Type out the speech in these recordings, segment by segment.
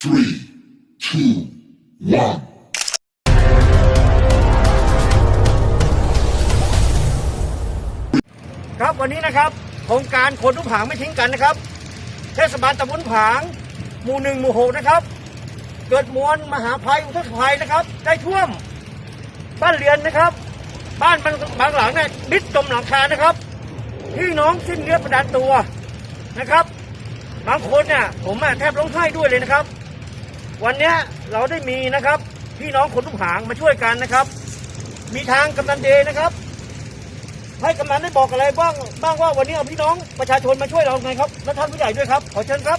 Three, two, one. ครับวันนี้นะครับโครงการคนทุกผางไม่ทิ้งกันนะครับ เทศบาลตำบลผางหมู่หนึ่งหมู่หกนะครับ เกิดมวลมหาภัยอุทกภัยนะครับ ได้ท่วมบ้านเรือนนะครับ บ้านบางบางหลังเนี่ยมิดจมหลังคานะครับพี่น้องสิ้นเนื้อประดานตัวนะครับ บางคนเนี่ยผมแทบร้องไห้ด้วยเลยนะครับ วันเนี้ยเราได้มีนะครับ พี่น้องคนทุกผางมาช่วยกันนะครับ มีทางกำนันเดนะครับ ให้กำนันได้บอกอะไรบ้างบ้างว่าวันนี้เอาพี่น้องประชาชนมาช่วยเราไงครับและท่านผู้ใหญ่ด้วยครับ ขอเชิญครับ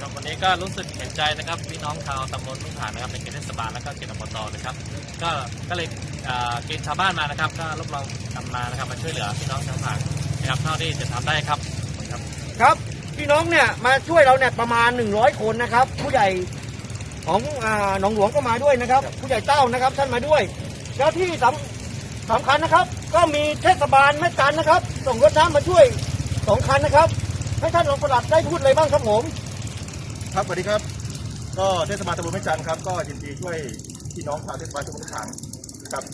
ครับวันนี้ก็รู้สึกเห็นใจนะครับพี่น้องชาวตำบลทุ่งผานะครับในเขตเทศบาลแล้วก็เขตอบตนะครับ ก็ก็เลยเอ่อเกณฑ์ชาวบ้านมานะครับ ก็รวบรวมกำลังนะครับมาช่วยเหลือพี่น้องชาวผานะครับเท่าที่จะทำได้ครับครับครับ พี่น้องเนี่ยมาช่วยเราเนี่ยประมาณ 100 คนนะครับ ผู้ใหญ่ ของอ่าหนองหลวงก็มาด้วยนะครับ ผู้ใหญ่เต้านะครับท่านมาด้วย แล้วที่สำสำคัญนะครับ ก็มีเทศบาลแม่จันนะครับ ส่งรถน้ำมาช่วยสองคันนะครับ ให้ท่านรองปลัดได้พูดอะไรบ้างครับผมครับสวัสดีครับ ก็เทศบาลตำบลแม่จันทร์ครับก็ยินดีช่วยพี่น้องชาวเทศบาลตำบลขางครับ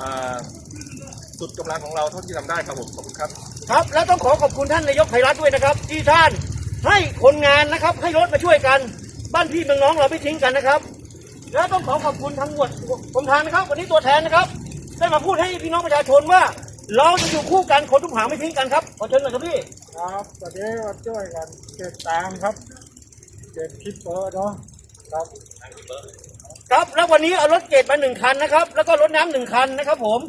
อ่าสุดกำลังของเราเท่าที่ทำได้ครับผมขอบคุณครับ ครับและต้องขอขอบคุณท่านนายกไพรัตน์ด้วยนะครับ ที่ท่านให้คนงานนะครับให้รถมาช่วยกัน บ้านพี่เมืองน้องเราไม่ทิ้งกันนะครับ แล้วต้องขอขอบคุณทางหมวดกรมทางนะครับ วันนี้ตัวแทนนะครับ ได้มาพูดให้พี่น้องประชาชนว่า เราจะอยู่คู่กันคนทุกหางไม่ทิ้งกันครับขอเชิญหน่อยครับพี่ครับตอนนี้มาช่วยกันเก็บตังค์ครับเก็บคลิปเปอร์เนาะครับครับแล้ววันนี้เอารถเกตมาหนึ่งคันนะครับ แล้วก็รถน้ำหนึ่งคันนะครับ ผม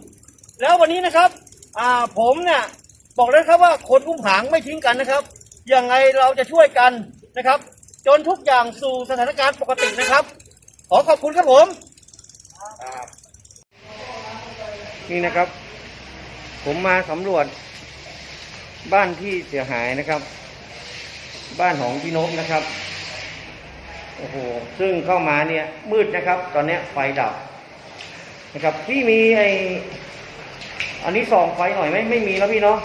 แล้ววันนี้นะครับ อ่าผมเนี่ยบอกเลยครับว่าคนอุ้มหางไม่ทิ้งกันนะครับยังไงเราจะช่วยกันนะครับ จนทุกอย่างสู่สถานการณ์ปกตินะครับ ขอขอบคุณครับผม นี่นะครับ ผมมาสำรวจ บ้านที่เสียหายนะครับ บ้านของพี่นกนะครับ โอ้โห ซึ่งเข้ามาเนี่ยมืดนะครับ ตอนเนี้ยไฟดับนะครับพี่มีไออันนี้ส่องไฟหน่อยไหมไม่มีแล้วพี่เนาะ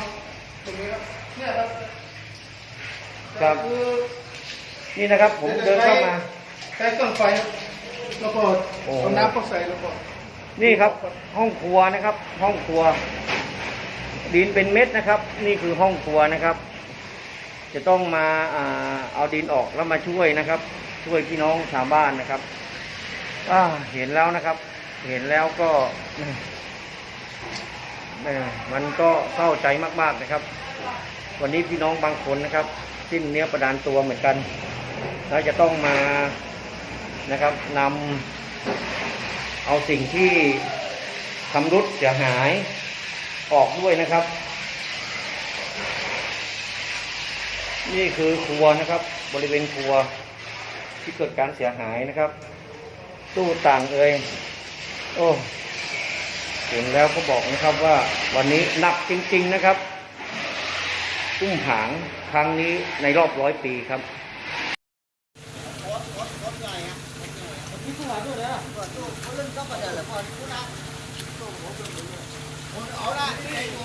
ครับนี่ นะครับ ผมเดินเข้ามา ใช้เครื่องไฟแล้วก็โอ้เอาน้ำเข้าใส่แล้วก็นี่ครับ ห้องครัวนะครับ ห้องครัว ดินเป็นเม็ดนะครับ นี่คือห้องครัวนะครับ จะต้องมาอ่าเอาดินออกแล้วมาช่วยนะครับ ช่วยพี่น้องชาวบ้านนะครับอ่าเห็นแล้วนะครับ เห็นแล้วก็แหม่มันก็เศร้าใจมาก ๆนะครับ วันนี้พี่น้องบางคนนะครับ สิ้นเนื้อประดานตัวเหมือนกัน แล้วจะต้องมานะครับนำเอาสิ่งที่ทำรุดเสียหายออกด้วยนะครับ นี่คือครัวนะครับ บริเวณครัวที่เกิดการเสียหายนะครับ ตู้ต่างเอ่ยโอ้เห็นแล้วก็บอกนะครับว่าวันนี้หนักจริง ๆนะครับอุ้มผางครั้งนี้ในรอบร้อยปีครับ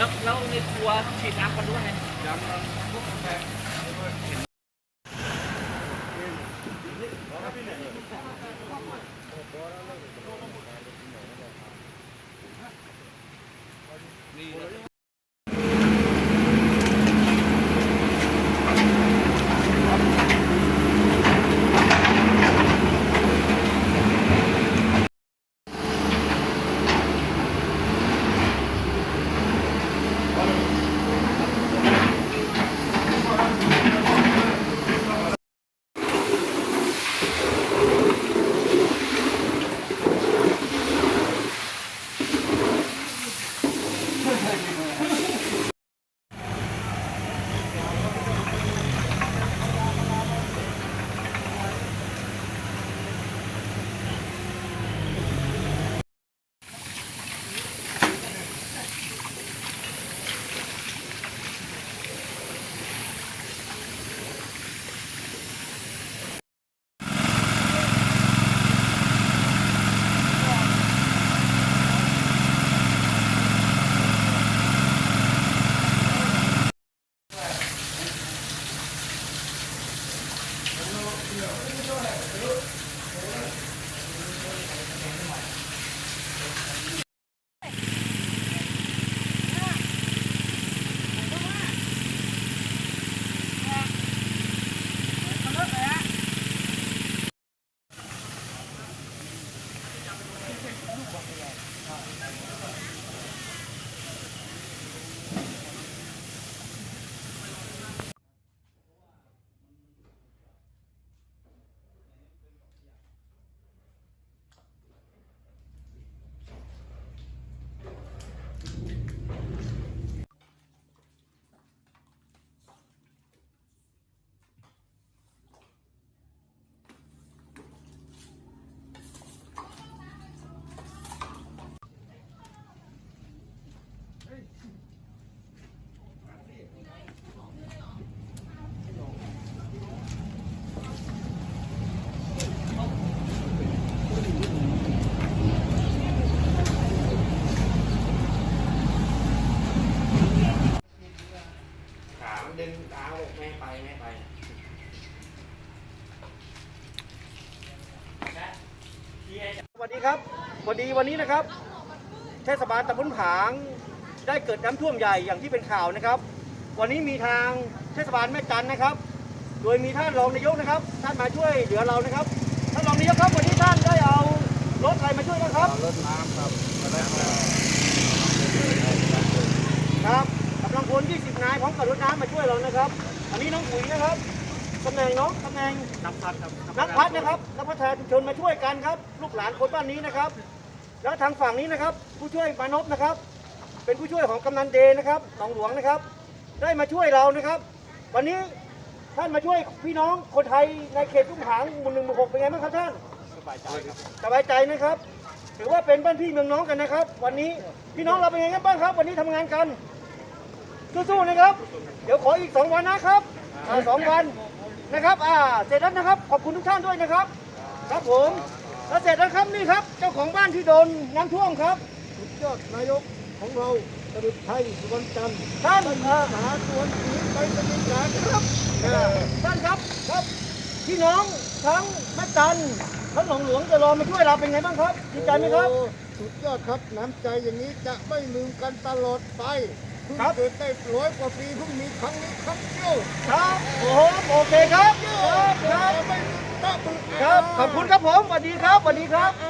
แล้วแล้ วัวฉีดน้ำกันด้วยไง พอดีวันนี้นะครับ เทศบาลตำบลผางได้เกิดน้ำท่วมใหญ่อย่างที่เป็นข่าวนะครับ วันนี้มีทางเทศบาลแม่จันนะครับ โดยมีท่านรองนายกนะครับ ท่านมาช่วยเหลือเรานะครับ ท่านรองนายกครับวันนี้ท่านได้เอารถอะไรมาช่วยนะครับรถน้ำครับครับกำลังพล20นายพร้อมกับรถน้ำมาช่วยเรานะครับ อันนี้น้องอุ๋ยนะครับ ตำแหน่งน้องตำแหน่งนักพัฒครับนักพัฒนะครับนักพัฒนาชุมชนมาช่วยกันครับ ลูกหลานคนบ้านนี้นะครับ แล้วทางฝั่งนี้นะครับ ผู้ช่วยมานพนะครับ เป็นผู้ช่วยของกำนันเดนะครับหนองหลวงนะครับ ได้มาช่วยเรานะครับ วันนี้ท่านมาช่วยพี่น้องคนไทยในเขตทุ่งหางหมู่หนึ่งหมู่หกเป็นไงบ้างครับท่านสบายใจครับสบายใจนะครับ ถือว่าเป็นบ้านพี่เมืองน้องกันนะครับ วันนี้พี่น้องเราเป็นไงกันบ้างครับ วันนี้ทำงานกันสู้ๆนะครับ เดี๋ยวขออีกสองวันนะครับอ่าสองวัน นะครับ อ่า เสร็จแล้วนะครับ ขอบคุณทุกท่านด้วยนะครับ ครับผม แล้วเสร็จแล้วครับนี่ครับ เจ้าของบ้านที่โดนน้ำท่วมครับ สุดยอดนายกของเราสรุปไทยสุวรรณจันทร์ท่านเอ่อมหาสวนศรีไปสมิงการครับท่านครับครับ พี่น้องทั้งแม่จันทั้งหนองหลวงจะรอมาช่วยเราเป็นไงบ้างครับดีใจไหมครับโอ้สุดยอดครับน้ำใจอย่างนี้จะไม่ลืมกันตลอดไปเพิ่ง ครับเกิดได้ร้อยกว่าปีเพิ่งมีครั้งนี้ครั้งเดียวครับผมโอเคครับ ครับครับไม่ลืมตะบึกครับ ขอบคุณครับผมสวัสดีครับสวัสดีครับอ่า